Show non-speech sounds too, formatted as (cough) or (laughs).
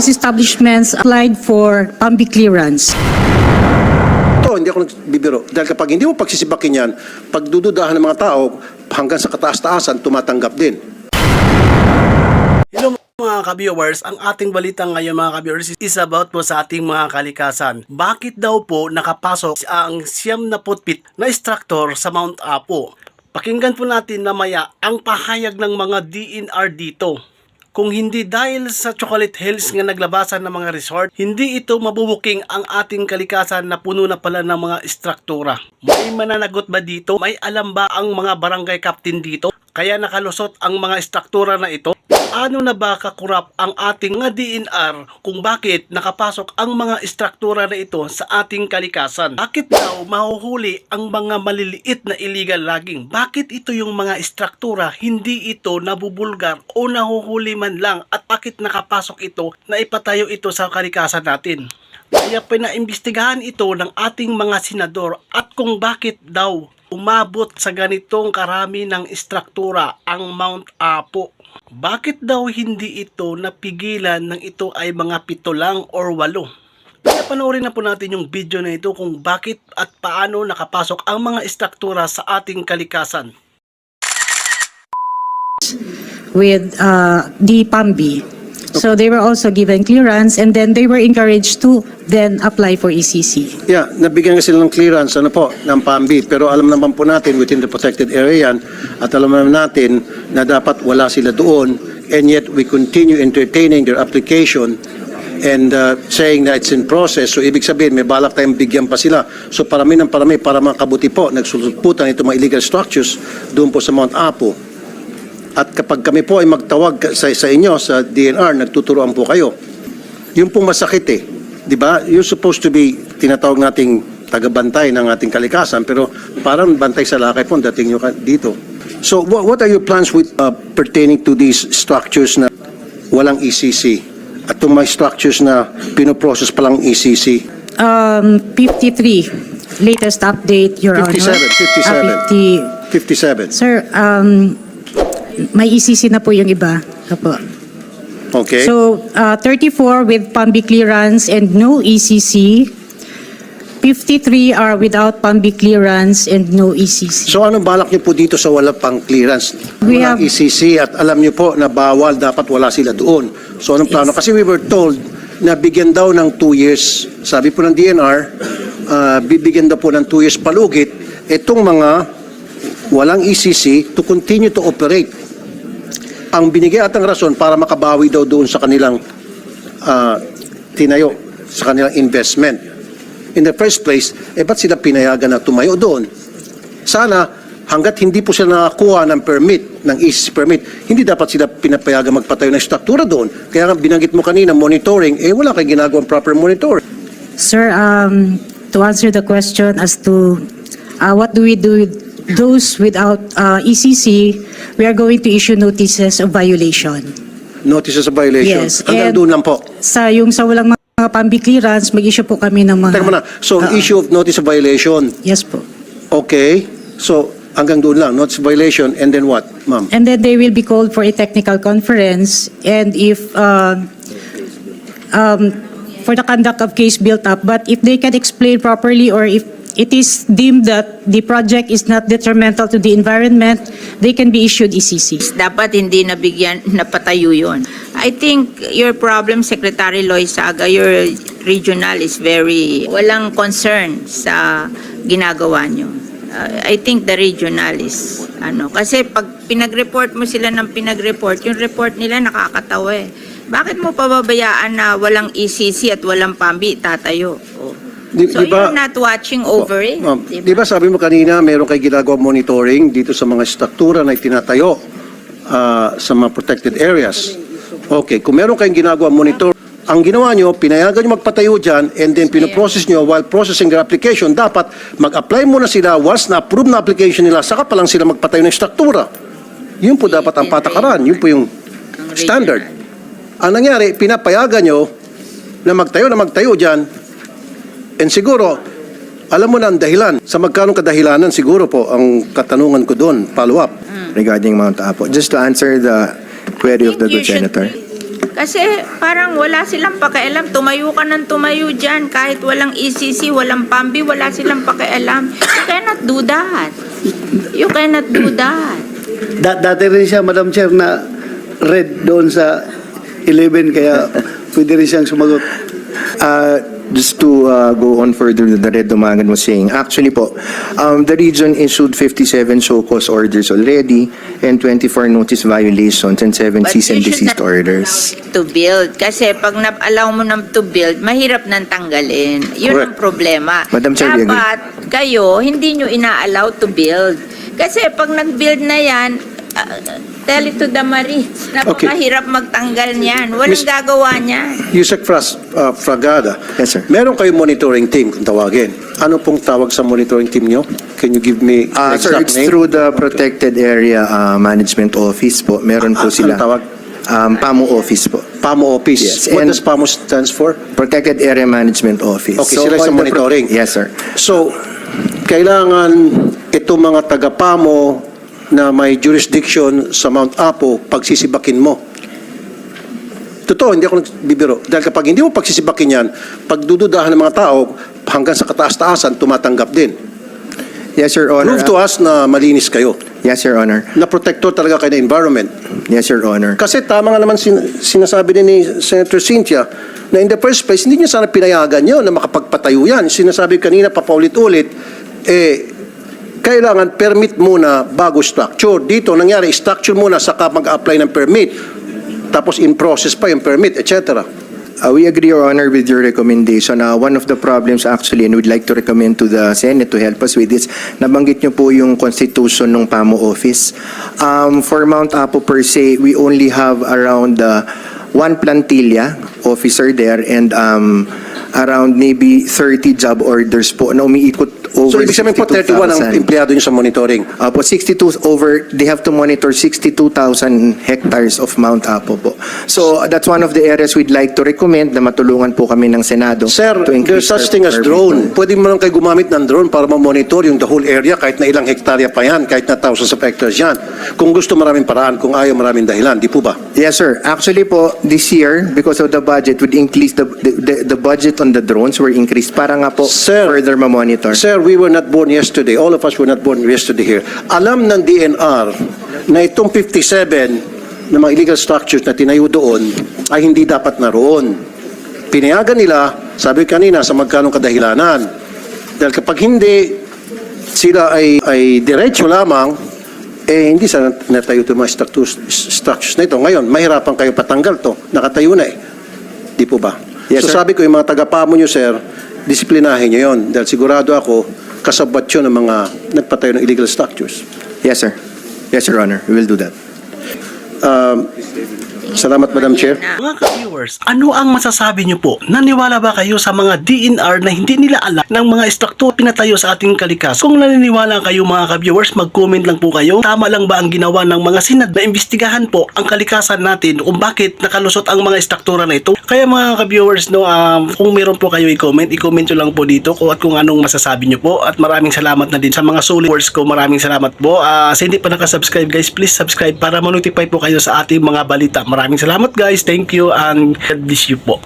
these establishments applied for PAMBI clearance. Ito, hindi ako nagbibiro. Dahil kapag hindi mo pagsisibakin yan, pagdududahan ng mga tao, hanggang sa kataas-taasan, tumatanggap din. Hello mga ka-viewers, ang ating balita ngayon mga ka-viewers is about po sa ating mga kalikasan. Bakit daw po nakapasok ang siyam na putpit na instructor sa Mount Apo? Pakinggan po natin na maya ang pahayag ng mga DNR dito. Kung hindi dahil sa Chocolate Hills nga naglabasan ng mga resort, hindi ito mabubuking ang ating kalikasan na puno na pala ng mga istruktura. May mananagot ba dito? May alam ba ang mga barangay captain dito? Kaya nakalusot ang mga istruktura na ito? Ano na ba kakurap ang ating mga DNR kung bakit nakapasok ang mga istruktura na ito sa ating kalikasan? Bakit daw mahuhuli ang mga maliliit na illegal logging? Bakit ito yung mga istruktura hindi ito nabubulgar o nahuhuli man lang at bakit nakapasok ito na ipatayo ito sa kalikasan natin? Kaya pinaimbestigahan ito ng ating mga senador at kung bakit daw umabot sa ganitong karami ng istruktura ang Mount Apo. Bakit daw hindi ito napigilan ng ito ay mga pito lang or walo? Panoorin na po natin yung video na ito kung bakit at paano nakapasok ang mga istruktura sa ating kalikasan. with uh, the PAMBI. So they were also given clearance and then they were encouraged to then apply for ECC. Yeah, nabigyan nga sila ng clearance, ano po, ng PAMBI. Pero alam naman po natin, within the protected area yan, at alam naman natin na dapat wala sila doon, and yet we continue entertaining their application and uh, saying that it's in process. So ibig sabihin, may balak tayong bigyan pa sila. So parami ng parami, para makabuti po, nagsusuputan itong mga illegal structures doon po sa Mount Apo. At kapag kami po ay magtawag sa, sa inyo, sa DNR, nagtuturoan po kayo. Yun pong masakit eh. Di ba? You're supposed to be tinatawag nating tagabantay ng ating kalikasan, pero parang bantay sa lakay po dating nyo dito. So, what, what are your plans with uh, pertaining to these structures na walang ECC? At itong mga structures na pinoprocess pa lang ECC? Um, 53, latest update, Your 57, Honor. 57. 57. Uh, 50. Sir, um, may ECC na po yung iba. Opo. Okay? So, uh, 34 with PAMBI clearance and no ECC. 53 are without PAMBI clearance and no ECC. So anong balak niyo po dito sa wala pang clearance? We Walang have- ECC at alam niyo po na bawal, dapat wala sila doon. So anong plano? Kasi we were told na bigyan daw ng two years. Sabi po ng DNR, ah, bibigyan daw po ng two years palugit itong mga walang ECC to continue to operate. Ang binigay at ang rason para makabawi daw doon sa kanilang ah, tinayo, sa kanilang investment. In the first place, eh ba't sila pinayagan na tumayo doon? Sana hanggat hindi po sila nakakuha ng permit, ng ECC permit, hindi dapat sila pinapayagan magpatayo ng struktura doon. Kaya nga binanggit mo kanina, monitoring, eh wala kang ginagawang proper monitoring. Sir, um, to answer the question as to uh, what do we do with those without uh, ECC, we are going to issue notices of violation. Notices of violation. Yes, Hanggang and- doon lang po. Sa yung sa walang mga PAMBI clearance, mag-issue po kami ng mga... Teka muna. So, Oo. issue of notice of violation. Yes po. Okay. So, hanggang doon lang. Notice of violation. And then what, ma'am? And then they will be called for a technical conference and if, uh, um, for the conduct of case built up, but if they can explain properly or if it is deemed that the project is not detrimental to the environment, they can be issued ECC. dapat hindi nabigyan, napatayo yun. I think your problem, Secretary Loy Saga, your regional is very, walang concern sa ginagawa nyo. Uh, I think the regional is, ano, kasi pag pinag-report mo sila ng pinag-report, yung report nila nakakatawa eh. Bakit mo pababayaan na walang ECC at walang PAMBI tatayo? Di- So di ba- you're not watching over it? Ma'am, di ba? di ba sabi mo kanina, meron kayo ginagawang monitoring dito sa mga struktura na itinatayo ah, sa mga protected areas. Okay, kung meron kayong ginagawang monitor, ang ginawa nyo, pinayagan nyo magpatayo dyan and then pinoprocess nyo while processing their application, dapat mag-apply muna sila once na-approve na application nila, saka pa lang sila magpatayo ng struktura. Yun po dapat ang patakaran. Yun po yung standard. Ang nangyari, pinapayagan nyo na magtayo na magtayo dyan and siguro, alam mo na ang dahilan. Sa magkano kadahilanan, siguro po, ang katanungan ko doon, follow up. regarding Mount Apo. Just to answer the query of the good senator. Kasi parang wala silang pakialam. Tumayo ka ng tumayo dyan. Kahit walang ECC, walang PAMBI, wala silang pakialam. You cannot do that. You cannot do (coughs) that. Da- dati rin siya, Madam Chair, na red doon sa 11, kaya (laughs) pwede rin siyang sumagot. Uh, just to uh, go on further the Red Dumagan was saying, actually po, um, the region issued 57 show cause orders already and 24 notice violations and 7 But cease and you should desist not orders. allow To build. Kasi pag na-allow mo na to build, mahirap nang tanggalin. Yun ang Correct. problema. Madam Chair, we agree. Dapat kayo, hindi nyo ina-allow to build. Kasi pag nag-build na yan, uh, tell it to the Marines. Napakahirap magtanggal niyan. Walang Miss- gagawa niyan. Yusek Fras, uh, Fragada. Yes, sir. Meron kayong monitoring team kung tawagin. Ano pong tawag sa monitoring team nyo? Can you give me Uh, the sir, exact it's name? through the Protected Area uh, Management Office po. Meron po Ah, sila. anong tawag? Um, PAMO Office po. PAMO Office. Yes, What and- does PAMO stands for? Protected Area Management Office. Okay, sila all sa the pro- monitoring. Yes, sir. So, kailangan itong mga taga-PAMO na may jurisdiction sa Mount Apo, pagsisibakin mo. Totoo, hindi ako nagbibiro. Dahil kapag hindi mo pagsisibakin yan, pagdududahan ng mga tao, hanggang sa kataas-taasan, tumatanggap din. Yes, Your Honor. Prove to us na malinis kayo. Yes, Your Honor. Na protector talaga kayo ng environment. Yes, Your Honor. Kasi tama nga naman sin- sinasabi din ni Senator Cynthia na in the first place, hindi niya sana pinayagan yun na makapagpatayo yan. Sinasabi kanina papaulit-ulit, eh, kailangan permit muna bago structure. Dito, nangyari, structure muna saka mag-apply ng permit. Tapos in process pa yung permit, etc. Uh, we agree, Your Honor, with your recommendation. Uh, one of the problems actually, and we'd like to recommend to the Senate to help us with this, nabanggit niyo po yung constitution ng PAMO office. Um, for Mount Apo per se, we only have around uh, one plantilla officer there and um, around maybe 30 job orders po na umiikot So, over ibig sabihin po, 31 ang 62,000. empleyado niyo sa monitoring. Apo, 62 over, they have to monitor 62,000 hectares of Mount Apo po. So that's one of the areas we'd like to recommend na matulungan po kami ng Senado. Sir, to increase there's such thing as drone. people. Pwede mo lang kayo gumamit ng drone para ma-monitor yung the whole area kahit na ilang hektarya pa yan, kahit na thousands of hectares yan. Kung gusto maraming paraan, kung ayaw maraming dahilan, di po ba? Yes, sir. Actually po, this year, because of the budget, would increase the, the, the- the budget on the drones were increased para nga po Sir, further ma-monitor. Sir, we were not born yesterday. All of us were not born yesterday here. Alam ng DNR na itong 57 na mga illegal structures na tinayo doon ay hindi dapat naroon. Pinayagan nila, sabi kanina, sa magkanong kadahilanan. Dahil kapag hindi, sila ay, ay diretso lamang, eh hindi sana natayo itong mga structures, structures na ito. Ngayon, mahirapan kayo patanggal to. Nakatayo na eh. Di po ba? Yes, so sir. sabi ko, yung mga tagapamo nyo, sir, disiplinahin nyo yon Dahil sigurado ako, kasabat yun ng mga nagpatayo ng illegal structures. Yes, sir. Yes, Your Honor. We will do that. Um, salamat, Madam Chair. Mga ka-viewers, ano ang masasabi niyo po? Naniwala ba kayo sa mga DNR na hindi nila alam ng mga struktur pinatayo sa ating kalikas? Kung naniniwala kayo mga ka-viewers, mag-comment lang po kayo. Tama lang ba ang ginawa ng mga sinad na imbestigahan po ang kalikasan natin kung bakit nakalusot ang mga struktura na ito? Kaya mga ka-viewers, no, um, kung meron po kayo i-comment, i-comment nyo lang po dito kung at kung anong masasabi niyo po. At maraming salamat na din sa mga solid viewers ko. Maraming salamat po. Ah, sa hindi pa nakasubscribe guys, please subscribe para ma-notify po kayo sa ating mga balita. Maraming salamat guys. Thank you and God bless you po.